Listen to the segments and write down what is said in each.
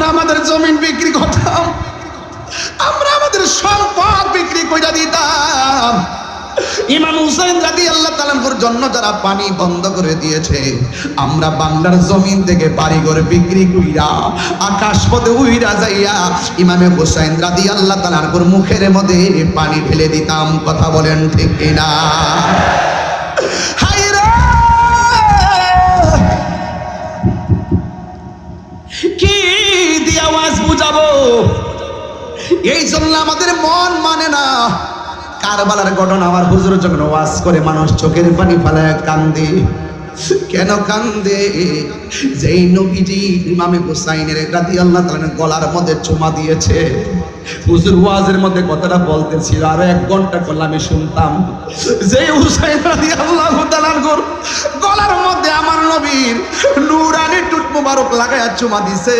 আমরা আমাদের জমিন বিক্রি করতাম। আমরা আমাদের সম্পদ বিক্রি করে দিতাম। ইমাম হুসাইন রাদি আল্লাহ তালানপুর জন্য যারা পানি বন্ধ করে দিয়েছে, আমরা বাংলার জমিন থেকে বাড়িঘর বিক্রি কইরা আকাশ পথে উইরা যাইয়া ইমামে হুসাইন রাদি আল্লাহ তালানপুর মুখের মধ্যে পানি ঢেলে দিতাম। কথা বলেন ঠিক কিনা? হায় আওয়াজ এই জন্য আমাদের মন মানে না। কারবালার ঘটনা আমার হুজুর যখন ওয়াজ করে, মানুষ চোখের পানি ফেলায় কান্দে। কেন কান্দে? যেই নবীজি ইমামে হুসাইনের রাদি আল্লাহ গলার মধ্যে চুমা দিয়েছে। হুজুর ওয়াজের মধ্যে কথাটা বলতেছিল, আরও এক ঘণ্টা শুনতাম যে হুসাইন গলার মধ্যে আমার নবীর টুট মুবারক চুমা দিছে।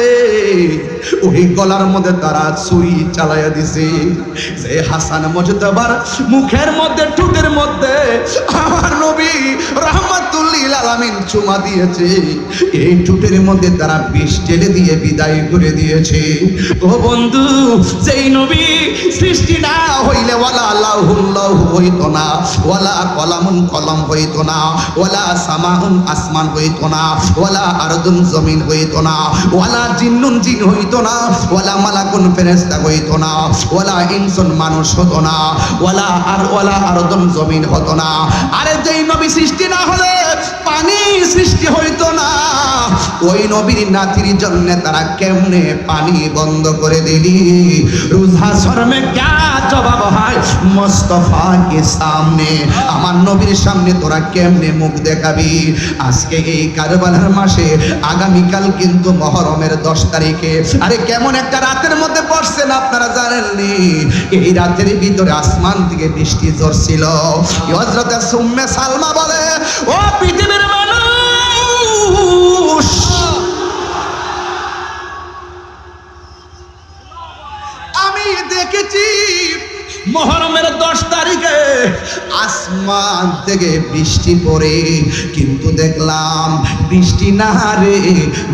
ওই গলার মধ্যে তারা চালাইয়া দিছে। হাসান মুখের মধ্যে টুটের মধ্যে আমার নবী রহমাতুল্লিল আলামিন চুমা দিয়েছে। এই টুটের মধ্যে তারা বিষ ঢেলে দিয়ে বিদায় করে দিয়েছে। ও বন্ধু যেই নবী সৃষ্টি না হইলে ওয়ালা আল্লাহুল্লাহ হইতো না, ওয়ালা কলামুন কলম হইতো না, ওয়ালা সামাহুন আসমান হইতো না, ওয়ালা আরদুন জমিন হইতো না, ওয়ালা জিন্নুন জিন হইতো না, ওয়ালা মালাকুন ফেরেশতা হইতো না, ওয়ালা ইনসুন মানুষ হতো না, ওয়ালা আর ওয়ালা আরদুন জমিন হতো না। আরে যেই নবী সৃষ্টি না হলে পানি সৃষ্টি হইতো না। ওই নবীর নাতির জন্য তারা কেমনে পানি বন্ধ করে দিলি? রোজা শর্মে ক্যা জবাব হয়? মোস্তফা কে সামনে। আমার নবীর সামনে তোরা কেমনে মুখ দেখাবি? আজকে এই কারবালার মাসে আগামীকাল কিন্তু মহরমের দশ তারিখে। আরে কেমন একটা রাতের মধ্যে পড়ছেন আপনারা জানেননি? এই রাতের ভিতরে আসমান থেকে বৃষ্টি ঝরছিল। হজরতে সুম্মে সালমা বলে, ও পৃথিবীর মানুষ মহরমের দশ তারিখে আসমান থেকে বৃষ্টি পড়ে। কিন্তু দেখলাম বৃষ্টি না রে,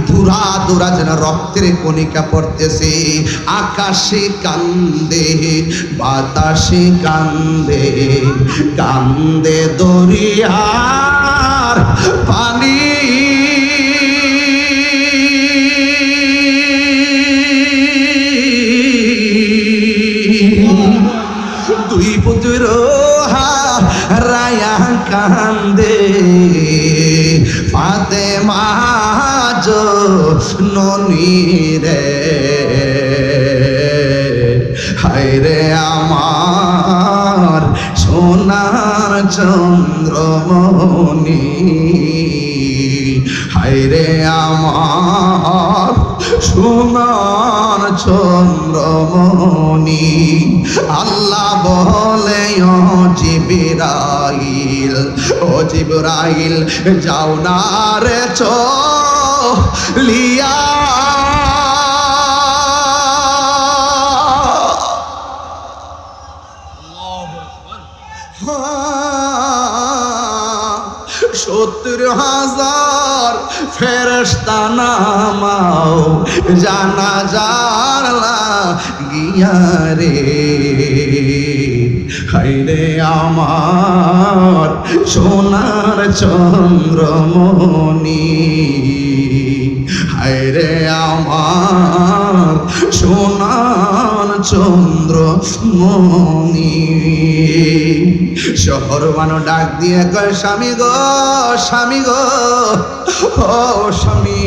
ধুরা ধুরা যেন রক্তের কণিকা পড়তেছে। আকাশে কান্দে, বাতাসে কান্দে কান্দে দরিয়ার ননি রে হায় রে আমার সোনার চন্দ্রমণি। হায় রে আমার সোনার চন্দ্রমণি। আল্লাহ বলে জিবিরাইল, ও জিবরাইল, যাও না রে লিয়া। সত্তর হাজার ফেরস্তা নামাও জানা জারলা গিয়া রে। হাইরে আমার সোনার চন্দ্রমণি। হায়রে আমার সোনার চন্দ্র মনি শহর মানো ডাক দিয়ে কয়, স্বামী গো স্বামী গো, ও স্বামী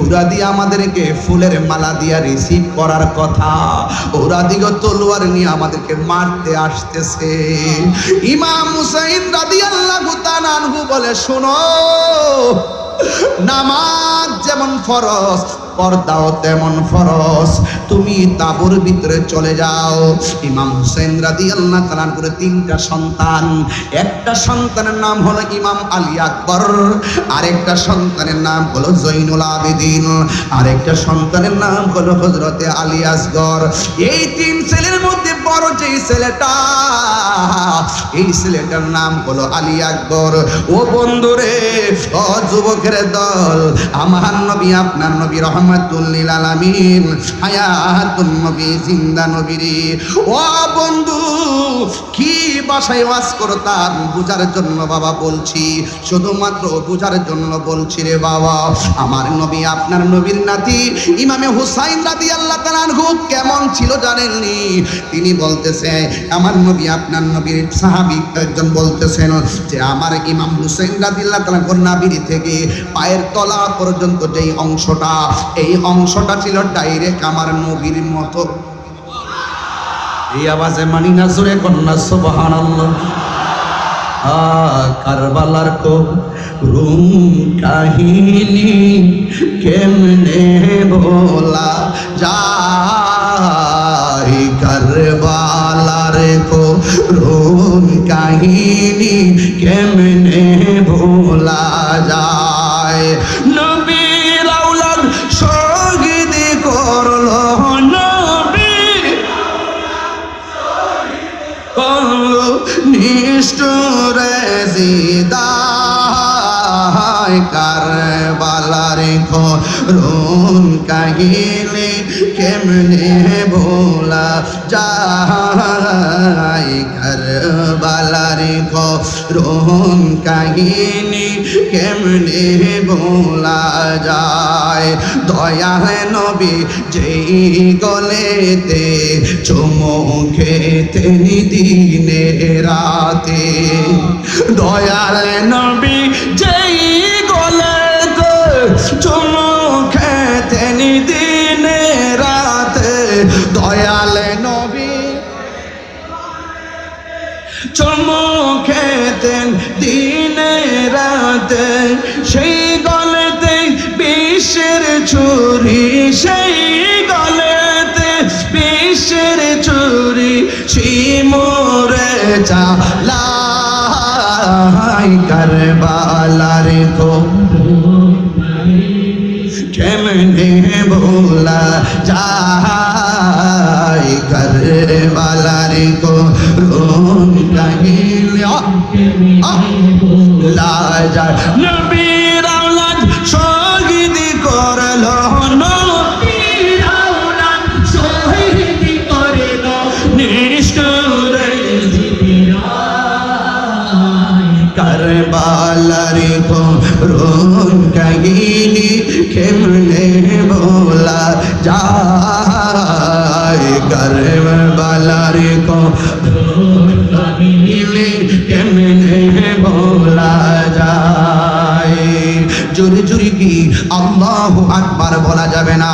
ওরা দিয়ে আমাদেরকে ফুলের মালা দিয়া রিসিভ করার কথা। ওরা দিকে তলোয়ার নিয়ে আমাদেরকে মারতে আসতেছে। ইমাম হুসাইন রাদিয়াল্লাহু তাআলা বলে, শোনো নামাজ যেমন ফরজ পর্দাও তেমন ফরজ। তুমি তাবুর ভিতরে চলে যাও। ইমাম হুসেন রাদি আল্লাহ তালান করে তিনটা সন্তান। একটা সন্তানের নাম হলো ইমাম আলী আকবর, আরেকটা সন্তানের নাম হলো জৈনুল আবেদিন, আরেকটা সন্তানের নাম হলো হজরতে আলী আসগর। এই তিন ছেলের মধ্যে বড় যে ছেলেটা, এই ছেলেটার নাম হলো আলী আকবর। ও বন্ধুরে, ও যুবকের দল, আমার নবী, আপনার নবী রহমাতুল্লিল আলামিন হায়াতুন নবী, জিন্দা নবীরে। ও বন্ধু, কি বাসায় ওয়াজ করতাম বুঝার জন্য বাবা বলছি। শুধুমাত্র বুঝার জন্য বলছি রে বাবা, আমার নবী, আপনার নবীর নাতি, ইমামে হুসাইন রাদি আল্লাহ তালানহু কেমন ছিল জানেননি তিনি বলতেছে, আমার নবী, আপনার নবীর সাহাবি একজন বলতেছেন যে, আমার ইমাম হুসাইন রাদি আল্লাহ তালানহুর নাবির থেকে পায়ের তলা পর্যন্ত যেই অংশটা, এই অংশটা ছিল ডাইরেক্ট আমার নবীর মতো। এই আওয়াজে মানি না জোরে কন্যা সুবহান কারবালার কো রুম কাহিনী কেমনে ভোলা যায়? কারবালার কো রুম কাহিনী কেমনে ভোলা যায়। দয়াল নবী যেই গলেতে চুমো খেতে দিনে রাতে। দয়াল নবী যেই গলেতে চুমো খেতে দিনে রাতে। দয়াল নবী চমকেতেন দিনে রাতে। সেই গলেতে বিশ্বের ছুরি শিমরে চালাই কারবালার গো কেমনে ভোলা যায় করবালার কো রোন কাহিল লা যায় কারবালার রোন কাহিনী কেমনে ভোলা যায় কারবালার রোন কাহিনী কেমনে ভোলা যায় জোরে জোরে কি আল্লাহ আকবার বলা যাবে না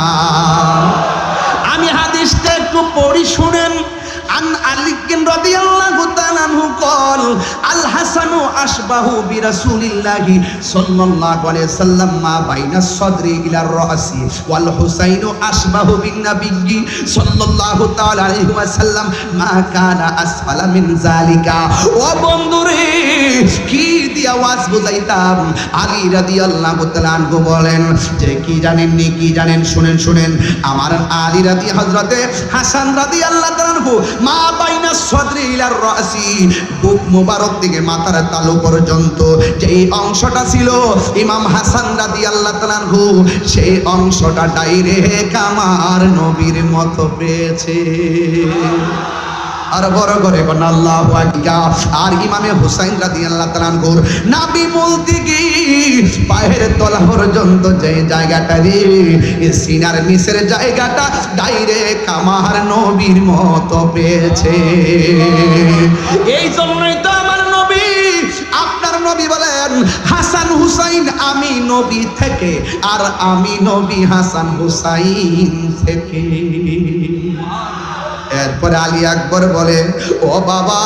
আশবাহু বিরাসূলিল্লাহি সাল্লাল্লাহু আলাইহি সাল্লাম মা বাইনা সদরি ইলা রাসি ওয়াল হুসাইন আশবাহু বিন নাবিয়্যি সাল্লাল্লাহু তাআলা আলাইহি ওয়াসাল্লাম মা কানা আসফালা মিন যালিকা। ও বন্ধুরে, কি দিয়ে আওয়াজ বুঝাইতাম? আলী রাদিয়াল্লাহু তাআলা আনহু বলেন, যে কি জানেন নি, কি জানেন, শুনেন শুনেন। আমার আলী রাদি হযরতে হাসান রাদিয়াল্লাহু তাআলা মা বাইনা সদরি ইলা রাসি বুক মোবারক থেকে মাথার তালুক পর্যন্ত যেই অংশটা ছিল ইমাম হাসান রাদিয়াল্লাহু তাআলা আনহু, সেই অংশটা ডাইরেক্ট আমার নবীর মতো পেয়েছে। আর বড় করে কোন আল্লাহ আর ইমামে হুসাইন রাদিয়াল্লাহু তাআলা আনহুর নাবি মূল থেকে পায়ের তলা পর্যন্ত যে জায়গাটা রে সিনার নিচের জায়গাটা ডাইরেক্ট আমার নবীর মতো পেয়েছে। এই জন্যই তো নবী বলেন, হাসান হুসাইন আমি নবী থেকে, আর আমি নবী হাসান হুসাইন থেকে। এরপরে আলী আকবর বলে ও বাবা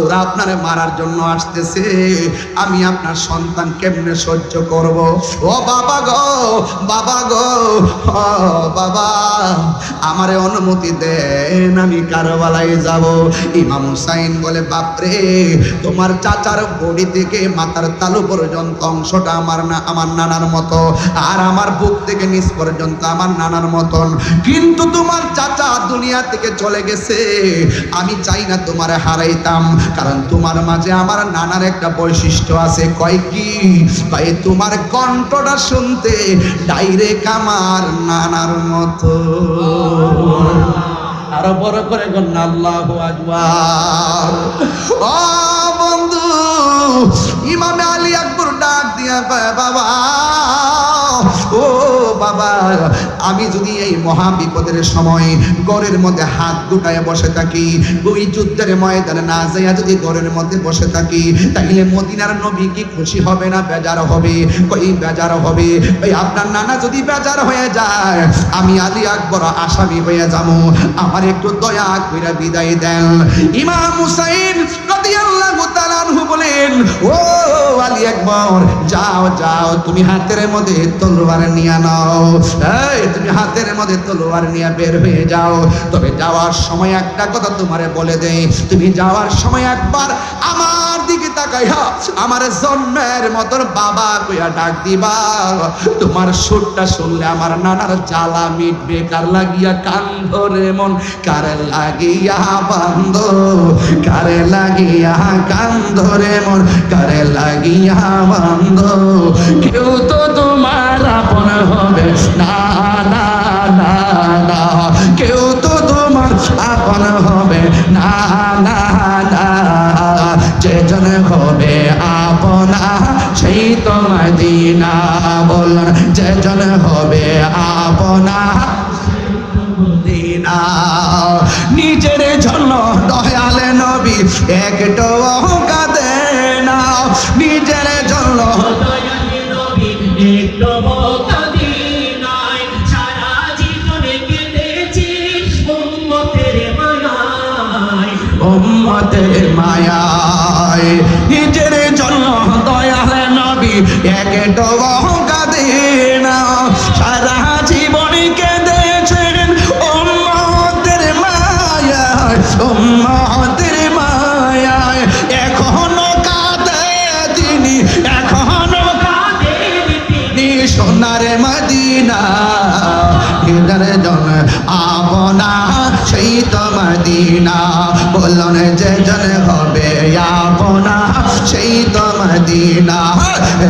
ওরা আপনার মারার জন্য আসতেছে। আমি আপনার সন্তান কেমনে সহ্য করব? ও বাবা গো বাবা গো বাবা, আমারে অনুমতি দেন, আমি কারবালায় যাব। ইমাম হুসাইন বলে, বাপরে, তোমার চাচার বডি থেকে মাথার তালু পর্যন্ত অংশটা আমার না, আমার নানার মতো। আর আমার বুক থেকে নিচ পর্যন্ত আমার নানার মতন। কিন্তু তোমার চাচা দুনিয়া থেকে চলে গেছে। আমি চাই না তোমার হারাইতাম। কারণ তোমার মাঝে আমার নানার একটা বৈশিষ্ট্য আছে। কয় কি? ভাই তোমার কণ্ঠটা শুনতে ডাইরেক্ট আমার নানার মতো। আরও বড় করে গন্না আল্লাহ ও বন্ধু, ইমামে আলী আকবর ডাক দিয়া বাবা, ও বাবা আমি যদি এই মহা বিপদের সময় গড়ের মধ্যে হাত গুটায় বসে থাকি, ওই যুদ্ধের ময়দানে না যাইয়া যদি গড়ের মধ্যে বসে থাকি, তাইলে মদিনার নবী কি খুশি হবে না বেজার হবে? কই বেজার হবে? ওই আপনার নানা যদি বেজার হয়ে যায়, আমি আলী আকবর আসামি হয়ে যাব। আমার একটু দয়া কইরা বিদায় দেন। ইমাম হুসাইন রাদিয়াল্লাহু তাআলা বলেন, ও আলী আকবর, যাও যাও, তুমি হাতের মধ্যে তলোয়ার নিয়ে নাও। এই তুমি হাতের মধ্যে তলোয়ার নিয়ে বের হয়ে যাও। তবে যাওয়ার সময় একটা কথা তোমারে বলে দেই। তুমি যাওয়ার সময় একবার আমার দিকে তাকাইয়া আমার জন্মের মতন বাবা কইয়া ডাক দিবা। তোমার সুরটা শুনলে আমার নানার জ্বালা মিটবে, কার লাগিয়া কান ধরে মন, কার লাগিয়া বান্ধ, কারে লাগিয়া কান ধরে মন, কারে লাগিয়া বান্ধ। কেউ তো তোমার আপন হবে না। না না, কেউ তো তোমার আপন হবে। না না না যেজন হবে আপনা, সেই তো মদিনা বলুন যেজন হবে আপনা নিজের জন্য দয়ালে নবী, একটু কাঁদে উম্মতের মায়ায়। নিজের জন্য দয়ালে নবী একটু মদিনা বলন যে জন হবে আপনা, সেই তো মদিনা।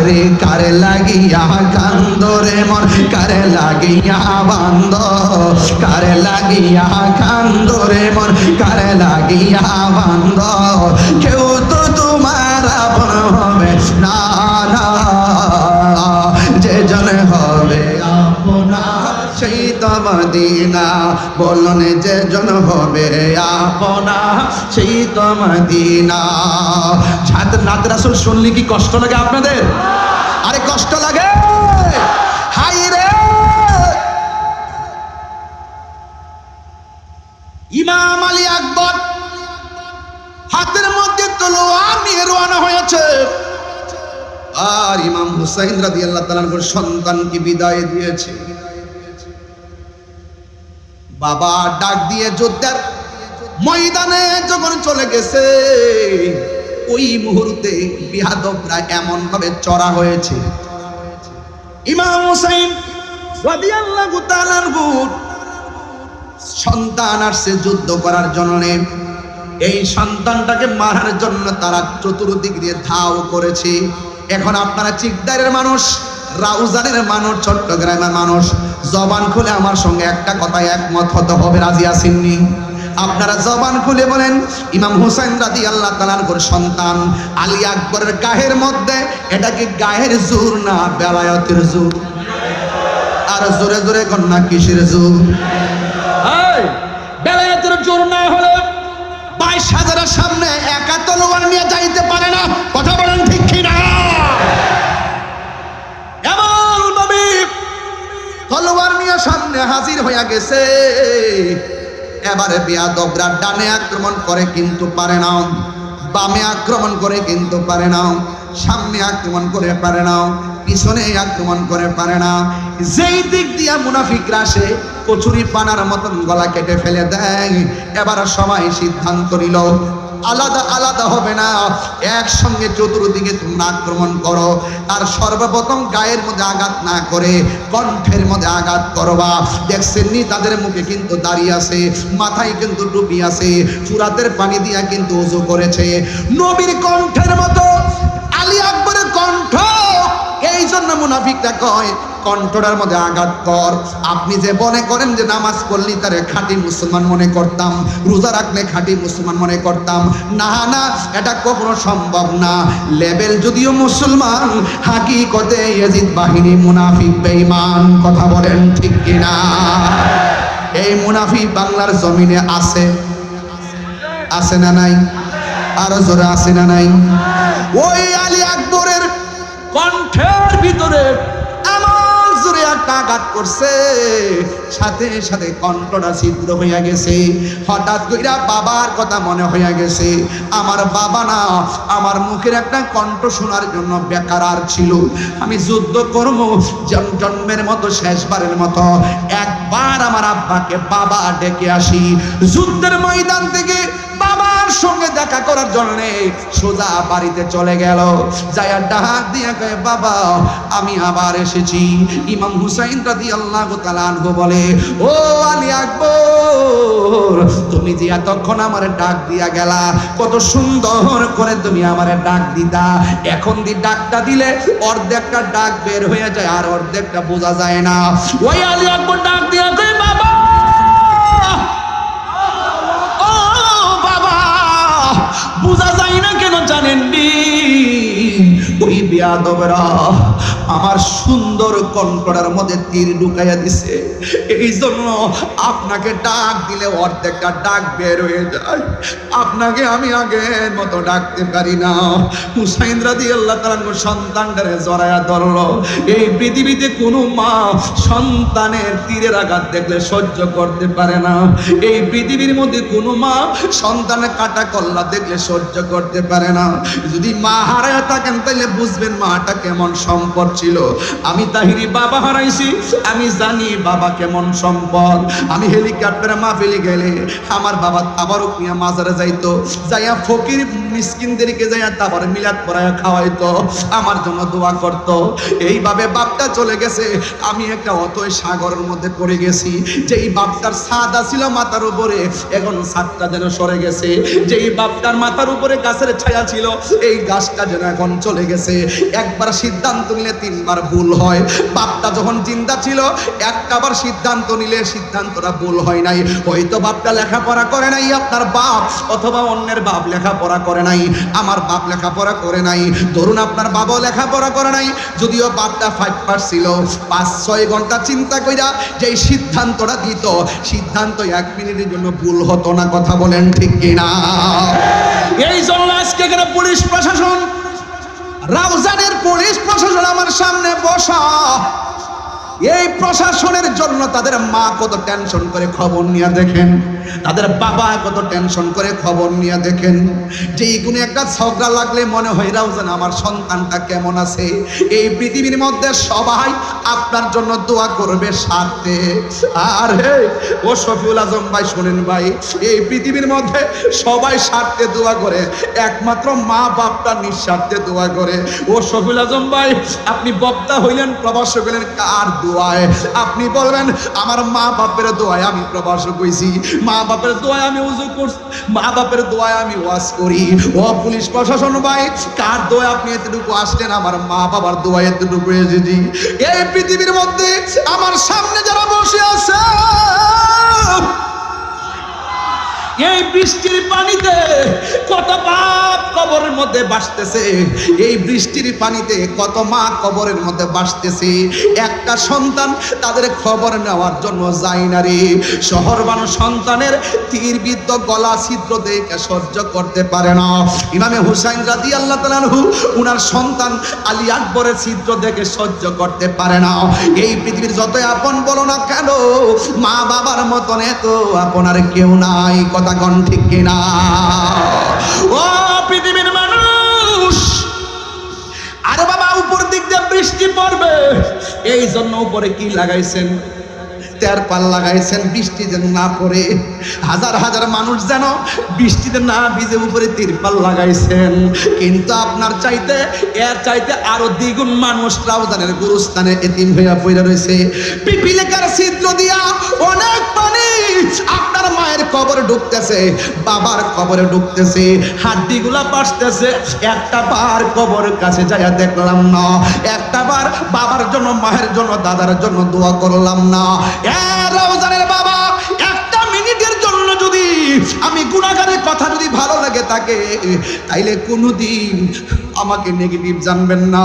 রে, কার লাগিয়া কান্দরে মন? কার লাগিয়া বান্দ? কার লাগিয়া কান্দরে মন? কার লাগিয়া বান্দ? কেউ তো তোমার আপন হবে মদিনা। বলুন যে জন হবে আপনা, সেই তো মদিনা। ছাত্র নাত রাসুল শুনলে কি কষ্ট লাগে আপনাদের? আরে কষ্ট লাগে। হাই রে। ইমাম আলী আকবর হাতের মধ্যে তলোয়ার নিয়ে রওনা হয়েছে। আর ইমাম হুসাইন রাদি আল্লাহ তালার সন্তানকে বিদায় দিয়েছে। বাবা ডাক দিয়ে যোদ্ধার ময়দানে যখন চলে গেছে, ওই মুহূর্তে বিহাদবরা এমন ভাবে চড়া হয়েছে। ইমাম হুসাইন রাদিয়াল্লাহু তাআলার গুট সন্তান আসছে যুদ্ধ করার জন্য, এই সন্তানটাকে মারার জন্য তারা চতুর্দিক দিয়ে ধাও করেছে। এখন আপনারা চিকদারের মানুষ, রাউজানের মানুষ, চট্টগ্রামের মানুষ জবান খুলে আমার সঙ্গে একটা কথায় একমত হতে হবে রাজি আসেননি আপনারা জবান খুলে বলেন ইমাম হুসাইন রাদি আল্লাহ তালার সন্তান আলী আকবরের গায়ের মধ্যে এটা কি গায়ের জোর না বেলায়তের জোর? আর জোরে জোরে কন্যা কিসের জোর? বেলায়েতের জোর না হলে বাইশ হাজারের সামনে একা তলোয়ার নিয়ে যাইতে হাজির হইয়া গেছে। এবারে বিয়াদবরা ডানে আক্রমণ করে কিন্তু পারে না। বামে আক্রমণ করে কিন্তু পারে না। সামনে আক্রমণ করে পারে না। পিছনে আক্রমণ করে পারে না। যেই দিক দিয়া মুনাফিকরা আসে কচুরি পানার মতন গলা কেটে ফেলে দেয়। এবার সবাই সিদ্ধান্ত নিল আলাদা আলাদা হবে না। একসঙ্গে চতুর্দিকে তোমরা আক্রমণ করো। আর সর্বপ্রথম গায়ের মধ্যে আঘাত না করে কণ্ঠের মধ্যে আঘাত করবা। দেখছেন নি তাদের মুখে কিন্তু দাঁড়িয়ে আছে, মাথায় কিন্তু টুপি আছে ফুরাতের পানি দিয়া কিন্তু উজু করেছে। নবীর কণ্ঠের মতো আলী আকবরের কণ্ঠ এই জন্য মুনাফিকটা কয়, কণ্ঠটার মধ্যে আঘাত কর। আপনি যে মনে করেন যে নামাজ পড়লি, তারে খাঁটি মুসলমান মনে করতাম। রোজা রাখলে খাঁটি মুসলমান মনে করতাম। না না, এটা কখনো সম্ভব না। লেভেল যদিও মুসলমান, হাকিকতে ইয়াজিদ বাহিনী মুনাফিক, বেঈমান, কথা বলেন ঠিক কিনা? এই মুনাফিক বাংলার জমিনে আছে। আছে না নাই? আরও জোরে আছে না নাই? ওই আলী আকবরের কণ্ঠের ভিতরে এমন জোরে একটা আঘাত করছে, সাথে সাথে কণ্ঠটা ছিদ্র হইয়া গেছে। হঠাৎ কইরা বাবার কথা মনে হইয়া গেছে, আমার বাবা না, আমার মুখের একটা কণ্ঠ শোনার জন্য বেকার আর ছিল। আমি যুদ্ধ করব জন্মের মতো শেষবারের মতো। একবার আমার আব্বাকে বাবা ডেকে আসি। যুদ্ধের ময়দান থেকে সঙ্গে দেখা করার জন্য সোজা বাড়িতে চলে গেল। যায়া ডাক দিয়া কয়ে, বাবা, আমি আবার এসেছি। ইমাম হুসাইন রাদি আল্লাহ তালানহু বলে, ও আলী আকবর, তুমি যে এতক্ষণ আমার ডাক দিয়া গেলা, কত সুন্দর করে তুমি আমার ডাক দিতা। এখন দি ডাকটা দিলে অর্ধেকটা ডাক বের হয়ে যায়, আর অর্ধেকটা বোঝা যায় না। ওই আলী আকবর ডাক দিয়া ওই বেয়াদবরা আমার সুন্দর কণ্ঠটার মধ্যে তীর ঢুকাইয়া দিছে। এই জন্য আপনাকে ডাক দিলে অর্ধেকটা ডাক বের হয়ে যায়। আপনাকে আমি আগের মতো ডাকতে পারি না। হুসাইন রাদি আল্লাহ তালাঙ্গ সন্তানটারে জড়াইয়া ধরলো। এই পৃথিবীতে কোনো মা সন্তানের তীরের আঘাত দেখলে সহ্য করতে পারে না। এই পৃথিবীর মধ্যে কোনো মা সন্তানের কাটা কল্লা দেখলে সহ্য করতে পারে না। যদি মা হারায় থাকেন তাহলে বুঝবেন মাটা কেমন সম্পদ ছিল। আমি তাহিরি বাবা হারাইছি। আমি জানি বাবা কেমন সম্পদ। আমি হেলিকপ্টারে মাহফিলে গেলে আমার বাবা তাবারক নিয়ে মাজারে যাইতো, যাইয়া ফকির মিসকিনদেরকে যাইয়া তাবার মিলাদ পড়ায়া খাওয়াইতো, আমার জন্য দোয়া করত। এইভাবে বাপটা চলে গেছে। আমি একটা অতই সাগরের মধ্যে পড়ে গেছি। যেই বাপটার সাদা ছিল মাথার উপরে, এখন সাতটা যেন সরে গেছে। যেই বাপটার মাথার উপরে গাছের ছায়া ছিল, এই গাছটা যেন এখন চলে গেছে। একবার সিদ্ধান্ত নিলে তিনবার ভুল হয়। বাপটা যখন চিন্তা ছিল একটাবার সিদ্ধান্ত নিলে সিদ্ধান্তটা ভুল হয় নাই। হয়তো বাপটা লেখাপড়া করে নাই, আপনার বাপ, অথবা অন্যের বাপ লেখাপড়া করে নাই, আমার বাপ লেখাপড়া করে নাই। ধরুন আপনার বাবাও লেখাপড়া করে নাই, যদিও বাপটা ফাইভ পাস ছিল। পাঁচ, ছয় ঘণ্টা চিন্তা কইরা যে সিদ্ধান্তটা দিত, সিদ্ধান্ত এক মিনিটের জন্য ভুল হতো না, কথা বলেন ঠিক কিনা? এই জন্য আজকে এখানে পুলিশ প্রশাসন রাউজানের পুলিশ প্রশাসন আমার সামনে বসা। এই প্রশাসনের জন্য তাদের মা কত টেনশন করে খবর নিয়ে দেখেন। তাদের বাবা কত টেনশন করে খবর নিয়ে দেখেন। যে কোনো একটা ঝগড়া লাগলে মনে হয় রাও যেন আমার সন্তানটা কেমন আছে? এই পৃথিবীর মধ্যে সবাই আপনার জন্য দোয়া করবে স্বার্থে আর হে ও শফিউল আজম ভাই, শোনেন ভাই, এই পৃথিবীর মধ্যে সবাই স্বার্থে দোয়া করে। একমাত্র মা বাপটা নিঃস্বার্থে দোয়া করে। ও শফিউল আজম ভাই, আপনি বক্তা হইলেন প্রবাসক হইলেন, কার দোয়ায়। আপনি বলবেন, আমার মা বাপের দোয়ায় আমি প্রবাস কইছি। মা বাপের দোয়ায় আমি উজু করছি। মা বাপের দোয়ায় আমি ওয়াজ করি। ও পুলিশ প্রশাসন ভাই, কার দোয়া আপনি এতটুকু আসলেন? আমার মা বাবার দোয়ায় এতটুকু এসেছি। এই পৃথিবীর মধ্যে আমার সামনে যারা বসে আছে এই বৃষ্টির পানিতে কত বাপ কবরের মধ্যে বাসতেছে। এই বৃষ্টির পানিতে কত মা কবরের মধ্যে বাসতেছে। একটা সন্তান তাদের খবর নেওয়ার জন্য যায় না রে। শহর মানুষ সন্তানের তীরবিদ্ধ গলা ছিদ্র দেখে সহ্য করতে পারে না। ইমামে হুসাইন রাদি আল্লাহ তালানহু উনার সন্তান আলী আকবরের ছিদ্র দেখে সহ্য করতে পারে না। এই পৃথিবীর যতই আপন বলো না কেন মা বাবার মতন এত আপনার কেউ নাই। কথা ঠিক কিনা? ও পৃথিবীর মানুষ, আরে বাবা, উপর দিক দিয়ে বৃষ্টি পড়বে। এই জন্য উপরে কি লাগাইছেন? পাল লাগাইছেন, বৃষ্টি যেন না পড়ে। হাজার হাজার মানুষ যেন বৃষ্টিতে না ভিজে উপরে তিরপাল লাগাইছেন। কিন্তু আপনার চাইতে, এর চাইতে আরও দ্বিগুণ মানুষ রাউজানের গুরুস্থানে এতিম হইয়া পড়ে রয়েছে। পিপিলেকার ছিদ্র দিয়া অনেক পানি আপনার মায়ের কবরে ঢুকতেছে, বাবার কবরে ঢুকতেছে, হাড্ডিগুলা পাসতেছে একটা বার কবর কাছে যাইয়া দেখলাম না, একটা বার বাবার জন্য, মায়ের জন্য, দাদার জন্য দোয়া করলাম না। এ রওজানের বাবা আমি গুণাগারের কথা যদি ভালো লাগে তাকে, তাইলে কোনোদিন আমাকে নেগেটিভ জানবেন না।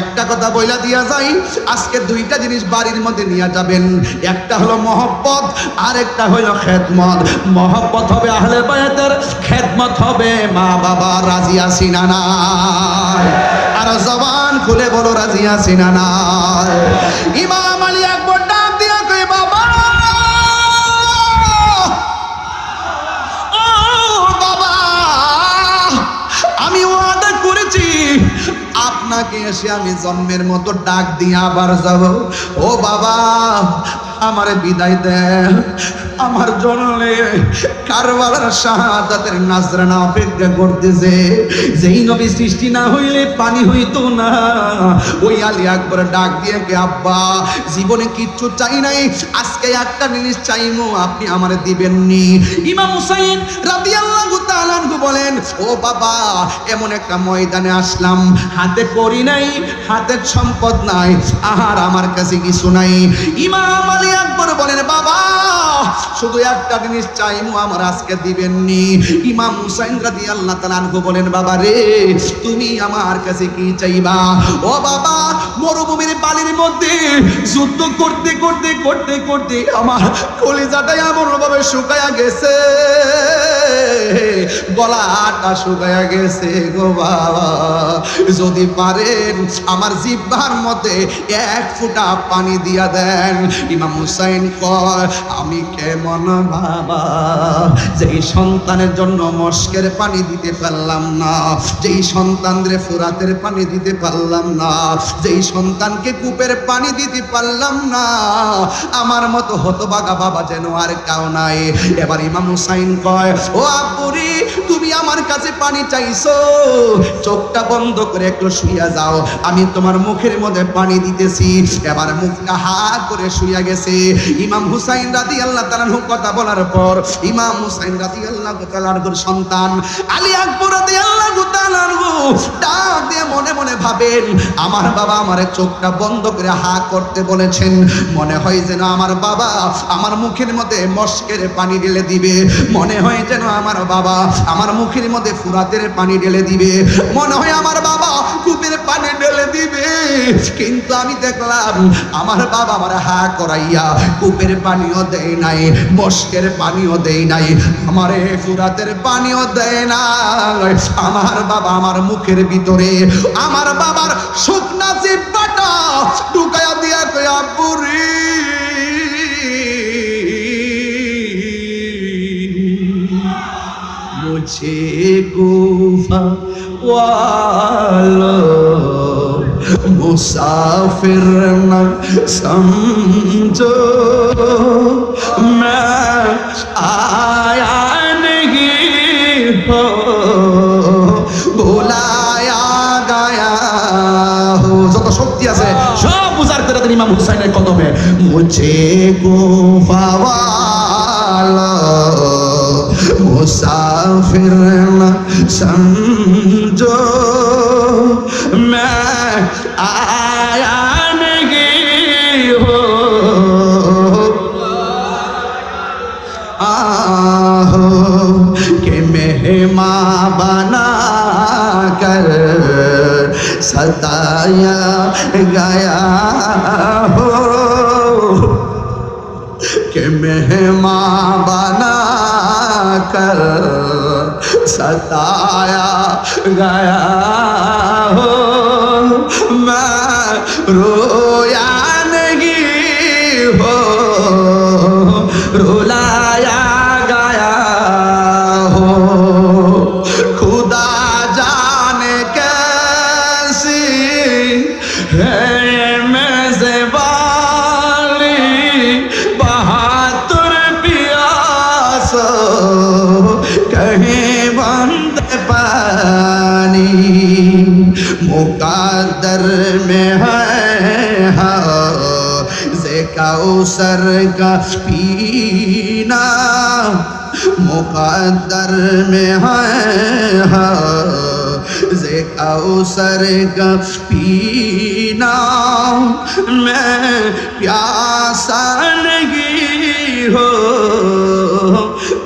একটা কথা বইলা দিয়া যাই, আজকে দুইটা জিনিস বাড়ির মধ্যে নিয়ে যাবেন। একটা হলো মহব্বত আর একটা হলো খেদমত। মহব্বত হবে আহলে বায়াতের খেদমত হবে মা বাবা রাজি আছি না আর জবান খুলে বলো, রাজি আছি না নাই। আপনাকে এসে আমি জন্মের মতো ডাক দিয়ে আবার যাব। ও বাবা, আমার বিদায় দেন আমার জন্য কারবালার শাহাদাতের নাজরানা অপেক্ষা করতেছে। যেই নবী সৃষ্টি না হইলে পানি হইতো না। ওই আলী আকবর ডাক দিয়ে কে, আব্বা, জীবনে কিচ্ছু চাই নাই। আজকে একটা জিনিস চাইমো, আপনি আমারে দিবেননি। ইমাম হুসাইন রাদিয়াল্লাহু তাআলা বলেন ও বাবা, এমন একটা ময়দানে আসলাম, হাতে করি নাই, হাতের সম্পদ নাই আহার আমার কাছে কিছু নাই। ইমাম আলী আকবর বলেন, বাবা শুধু একটা জিনিস চাইমু আমার আজকে দিবেননি। ইমাম হুসাইন রাদিয়াল্লাহু তাআলা আনহু বলেন, বাবা রে, তুমি আমার কাছে কি চাইবা? ও বাবা, মরুভূমির বালির মধ্যে যুদ্ধ করতে করতে করতে করতে আমার কলিজাটা এমন শুকায়া গেছে। গলাটা শুকায়া গেছে গো বাবা। যদি পারেন আমার জিহ্বার মধ্যে এক ফোঁটা পানি দিয়া দেন। ইমাম হুসাইন কয়, আমি কেমন বাবা যেই সন্তানের জন্য মস্কের পানি দিতে পারলাম না, যেই সন্তানদের ফুরাতের পানি দিতে পারলাম না, যেই সন্তানকে কূপের পানি দিতে পারলাম না, আমার মতো হতবাগা বাবা যেন আর কাউ নাই। এবার ইমাম হুসাইন কয়, ও আব্বুরি, তুমি আমার কাছে পানি চাইছো? চোখটা বন্ধ করে একটু শুইয়া যাও। আমি তোমার মুখের মধ্যে পানি দিতেছি। এবার মুখটা হা করে শুইয়া গেছে। ইমাম হুসাইন রাদি আল্লাহ তালানহু কথা বলার পর ইমাম হুসাইন আল্লাহ সন্তান আলী আকবর আল্লাহ মনে মনে ভাবেন, আমার বাবা আমার চোখটা বন্ধ করে হা করতে বলেছেন। মনে হয় যেন আমার বাবা আমার মুখের মধ্যে মস্কের পানি ঢেলে দিবে। মনে হয় যেন আমার বাবা আমার মুখের মধ্যে ফুরাতের পানি ঢেলে দিবে। মনে হয় আমার বাবা কূপের পানি ঢেলে দিবে কিন্তু আমি দেখলাম আমার বাবা আমার হা করাইয়া কূপের পানিও দেয় নাই মস্কের পানিও দেয় নাই আমারে ফুরাতের পানিও দেয় না আমার বাবা আমার মুখের ভিতরে আমার বাবার শুকনা জিব্বাটা ঢুকাইয়া দিয়া কয়া পুরি मुझे गुफा वालो मुसाफिर न समझो मैं आया नहीं हो ভোলায়া গায়া হো যত শক্তি আছে সব বুঝার করে দেন ইমাম হুসাইনের কদমে মুঝে গোফাওয়ালা মুসাফির না সমঝো गया हो मैं रोया में है से कौसर का पीना मुकद्दर में है से कौसर का पीना मैं प्यासा नहीं हो,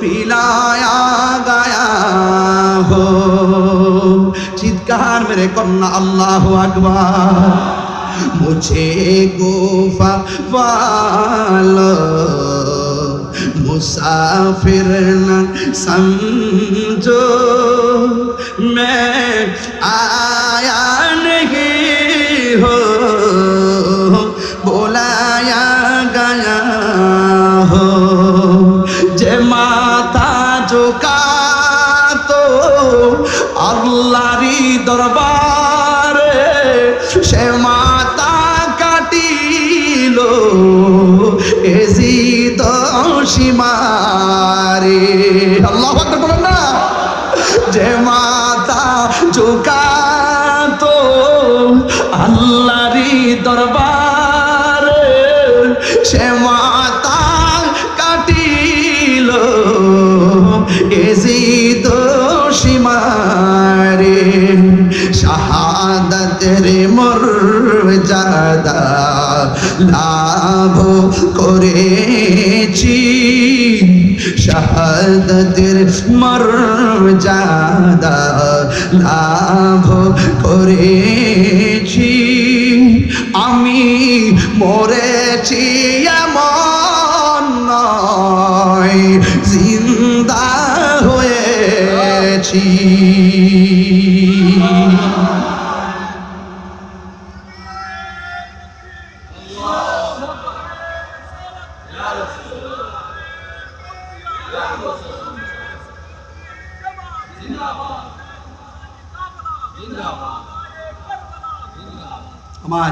पिलाया गया हो। চিৎকার মেরে কন্যা আল্লাহ আকবার। মুঝে গোফা পালো মুসাফির না সমঝো মে আ শাহাদতের মর্যাদা লাভ করেছি। শাহাদতের মর্যাদা লাভ করেছি। আমি মরেছি এমন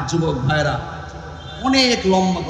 যুবক ভাইরা অনেক লম্বা